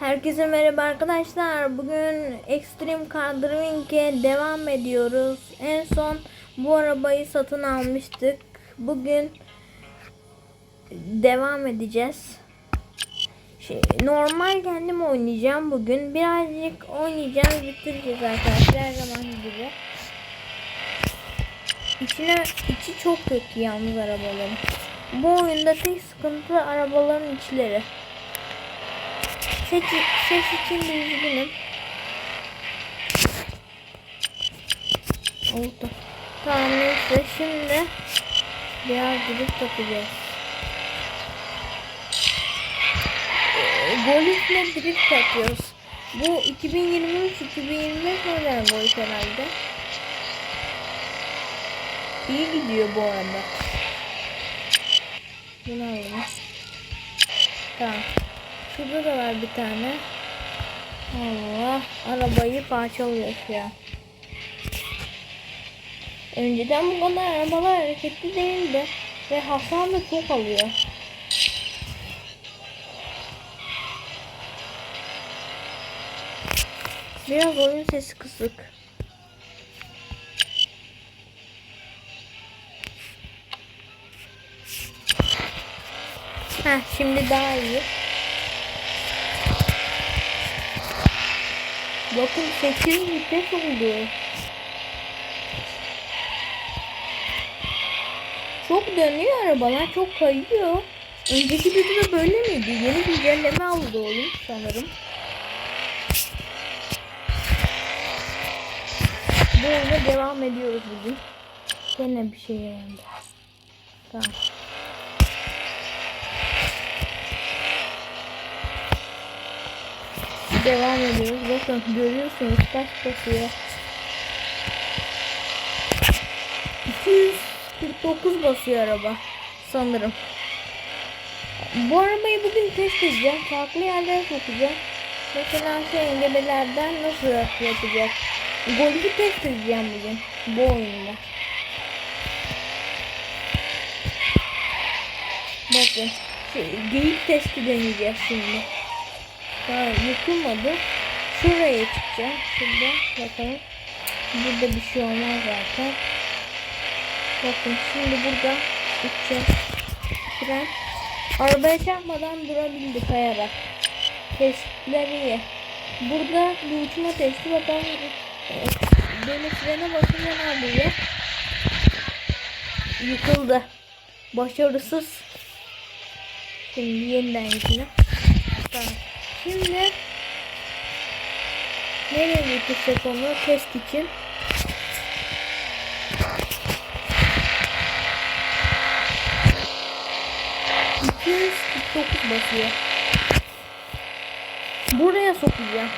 Herkese merhaba arkadaşlar. Bugün Extreme Car Driving'e devam ediyoruz. En son bu arabayı satın almıştık. Bugün devam edeceğiz. Şey, normal kendim oynayacağım bugün. Birazcık oynayacağız, bitireceğiz arkadaşlar her zaman gibi. İçine, içi çok kötü yalnız arabaların. Bu oyunda tek sıkıntı arabaların içleri. Ses, ses için de üzgünüm. Oldu. Tamam neyse şimdi biraz drift yapacağız. Ee, Golf'le drift yapıyoruz. Bu 2023-2025 model Golf herhalde. İyi gidiyor bu arada. Bunu alalım. Tamam. Şurada da var bir tane. Allah. Arabayı parçalıyor şu an. Önceden bu kadar arabalar hareketli değildi. Ve hasar da çok alıyor. Biraz oyun sesi kısık. Heh, şimdi daha iyi. Bakın 8 vites oldu. Çok dönüyor arabalar, çok kayıyor. Önceki videoda böyle miydi? Yeni güncelleme aldı oyun sanırım. Bu oyuna devam ediyoruz bugün. Gene bir şey geldi. Tamam. Devam ediyoruz. Bakın görüyorsunuz kaç basıyor. 249 basıyor araba sanırım. Bu arabayı bugün test edeceğim. Farklı yerlere sokacağım. Mesela şu engebelerden nasıl yapacak? Golf'ü test edeceğim bugün. Bu oyunda. Bakın. Şey, geyik testi deneyeceğiz şimdi. Daha yıkılmadı. Şuraya çıkacağım. Şurada bakalım. Burada bir şey olmaz zaten. Bakın şimdi burada uçacağız. Fren. Arabaya çarpmadan durabildi kayarak. Testler iyi. Burada bir uçma testi bakalım. Böyle frene basınca ne oluyor? Yıkıldı. Başarısız. Şimdi yeniden yıkılıyor. Şimdi nereye getirsek onu test için? dokuz basıyor. Buraya sokacağım.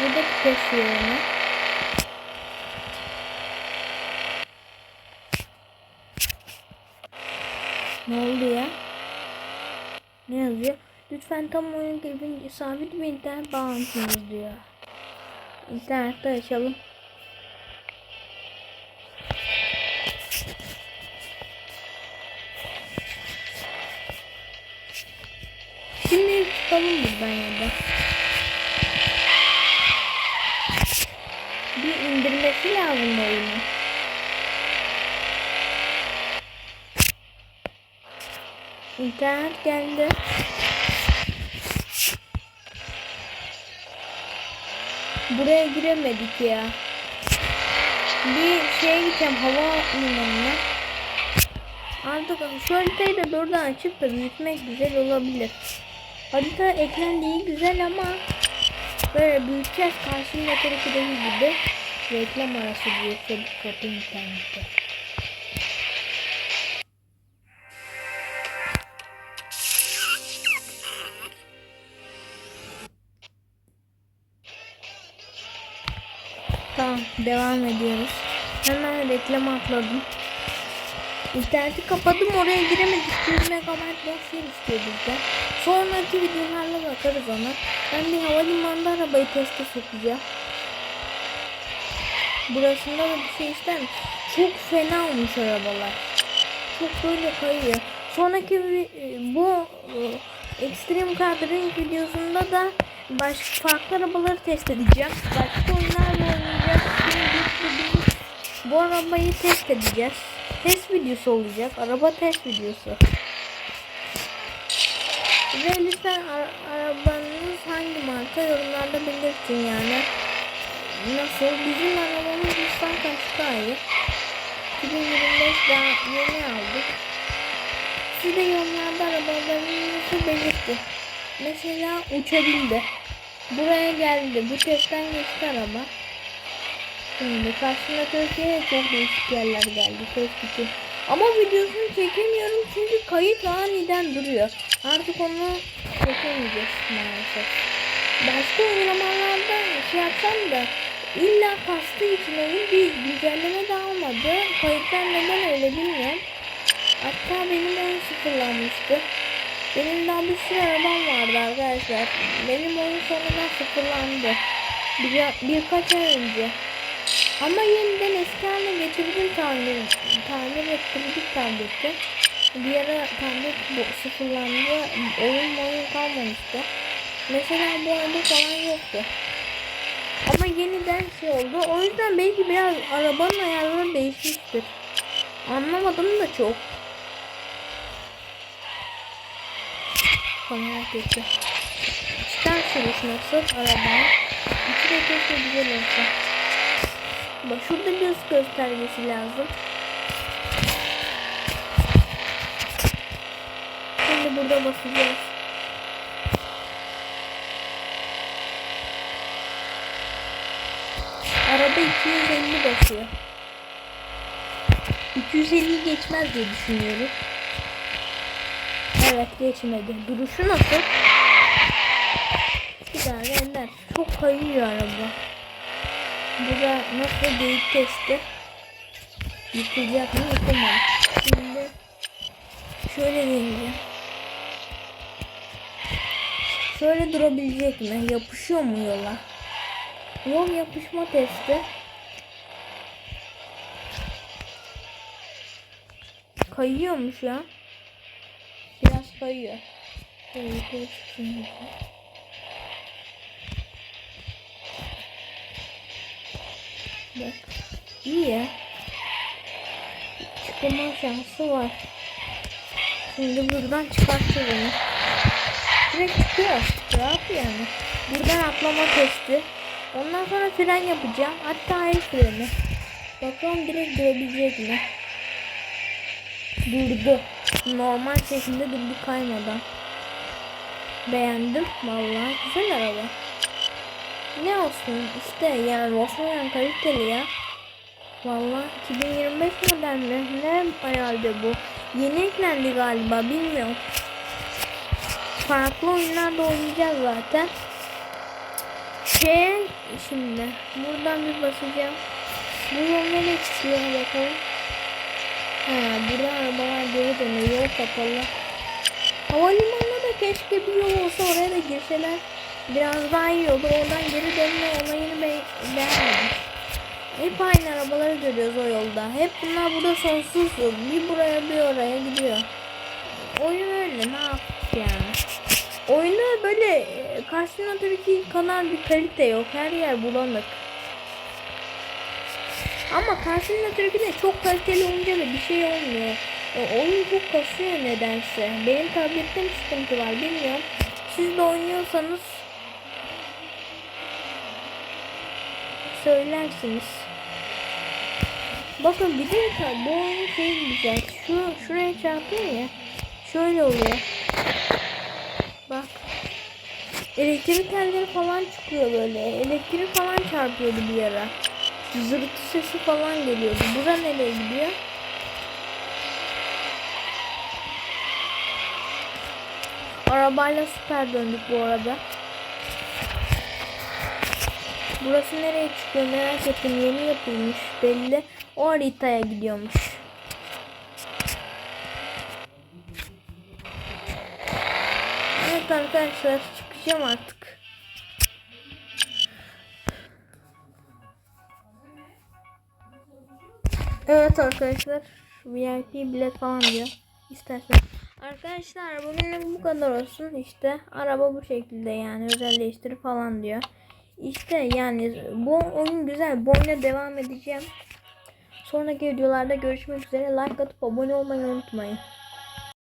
Burada test yerine. Ne oldu ya? Ne yazıyor? Lütfen tam oyun gibi sabit bir internet bağlantınız diyor. İnternette açalım. Şimdi çıkalım buradan ya da. Bir indirmesi lazım oyunu. İnternet geldi. Buraya giremedik ya. Bir şeye gideceğim hava limanına. Artık şu haritayı da buradan açıp da büyütmek güzel olabilir. Harita eklendiği güzel ama böyle büyüteceğiz karşımda değil gibi reklam arası diye çabuk kapı internette. Tamam devam ediyoruz. Hemen reklam atladım. İnterneti kapadım oraya giremedik. 100 megabayt boş yer istiyor bizden. Sonraki videolarla bakarız ona. Ben bir havalimanında arabayı teste sokacağım. Burasında da bir şey ister mi? Çok fena olmuş arabalar. Çok böyle kayıyor. Sonraki vi- bu e, Extreme Car videosunda da başka farklı arabaları test edeceğim. Başka biz bu arabayı test edeceğiz. Test videosu olacak. Araba test videosu. Ve lütfen ara- arabanız hangi marka yorumlarda belirtin yani. Nasıl? Bizim arabamız kaçta ayır? 2025 daha yeni aldık. Siz de yorumlarda arabalarınızı belirtin. Mesela uçabildi. Buraya geldi. Bu testten geçti araba. Şimdi karşısında Türkiye'ye çok değişik yerler geldi. Test için. Ama videosunu çekemiyorum çünkü kayıt aniden duruyor. Artık onu çekemeyeceğiz maalesef. Başka uygulamalarda şey yapsam da illa kastığı için oyun bir güncelleme de almadı. Kayıtlar neden öyle bilmiyorum. Hatta benim oyun sıfırlanmıştı. Benim daha bir sürü arabam vardı arkadaşlar. Benim oyun sonunda sıfırlandı. Bir, birkaç ay önce. Ama yeniden eski haline getirdim tamir, tamir ettirdik tableti. Bir ara tablet bu sıfırlandı. Oyun oyun kalmamıştı. Mesela bu araba falan yoktu. Ama yeniden şey oldu. O yüzden belki biraz arabanın ayarları değişmiştir. Anlamadım da çok. Kamera kötü. Çıkar sürüş nasıl arabanın. İçi de güzel olsa. Bak şurada hız göstergesi lazım. Şimdi burada basacağız. Araba 250 basıyor. 250 geçmez diye düşünüyorum. Evet geçmedi. Duruşu nasıl? Bir daha gönder. Çok kayıyor araba. Burada nasıl geyik testi? Yıkılacak mı? Yıkılmadı. Şimdi şöyle deneyeceğim. Şöyle durabilecek mi? Yapışıyor mu yola? Yol yapışma testi. Kayıyor mu şu an? Biraz kayıyor. Şöyle yukarı çıksın. Bak. İyi ya. Çıkma şansı var. Şimdi buradan çıkartacağız onu. Direkt çıkıyor. Rahat yani. Buradan atlama testi. Ondan sonra fren yapacağım. Hatta el freni. Bakalım direkt durabilecek mi? Durdu. Normal şekilde durdu kaymadan. Beğendim. Vallahi güzel araba. Ne olsun işte yani Volkswagen kaliteli ya. Vallahi 2025 model mi? Ne herhalde bu? Yeni eklendi galiba bilmiyorum. Farklı oyunlarda oynayacağız zaten. Şey şimdi buradan bir basacağım. Bu yol nereye çıkıyor bakalım. Ha burada arabalar geri dönüyor. Kapalı. Havalimanına da keşke bir yol olsa oraya da girseler. Biraz daha iyi olur. Oradan geri dönme olayını be beğenmedim. Hep aynı arabaları görüyoruz o yolda. Hep bunlar burada sonsuz. Bir buraya bir oraya gidiyor. Oyun öyle ne yap yani. Oyunda böyle e, karşısında tabii ki kanal bir kalite yok. Her yer bulanık. Ama karşısında de çok kaliteli olunca da bir şey olmuyor. E, oyun çok kasıyor nedense. Benim tablette mi sıkıntı var bilmiyorum. Siz de oynuyorsanız söylersiniz. Bakın bir de bu oyun şey güzel. Şu şuraya çarpıyor ya. Şöyle oluyor. Bak. Elektrik telleri falan çıkıyor böyle. Elektrik falan çarpıyordu bir ara. Zırtı sesi falan geliyordu. Bura nereye gidiyor? Arabayla süper döndük bu arada. Burası nereye çıkıyor merak ettim. Yeni yapılmış belli. O haritaya gidiyormuş. Evet arkadaşlar çıkacağım artık. Evet arkadaşlar VIP bilet falan diyor. İstersen Arkadaşlar bugünlük bu kadar olsun işte araba bu şekilde yani özelleştir falan diyor. İşte yani bu oyun güzel bu oyuna devam edeceğim. Sonraki videolarda görüşmek üzere like atıp abone olmayı unutmayın.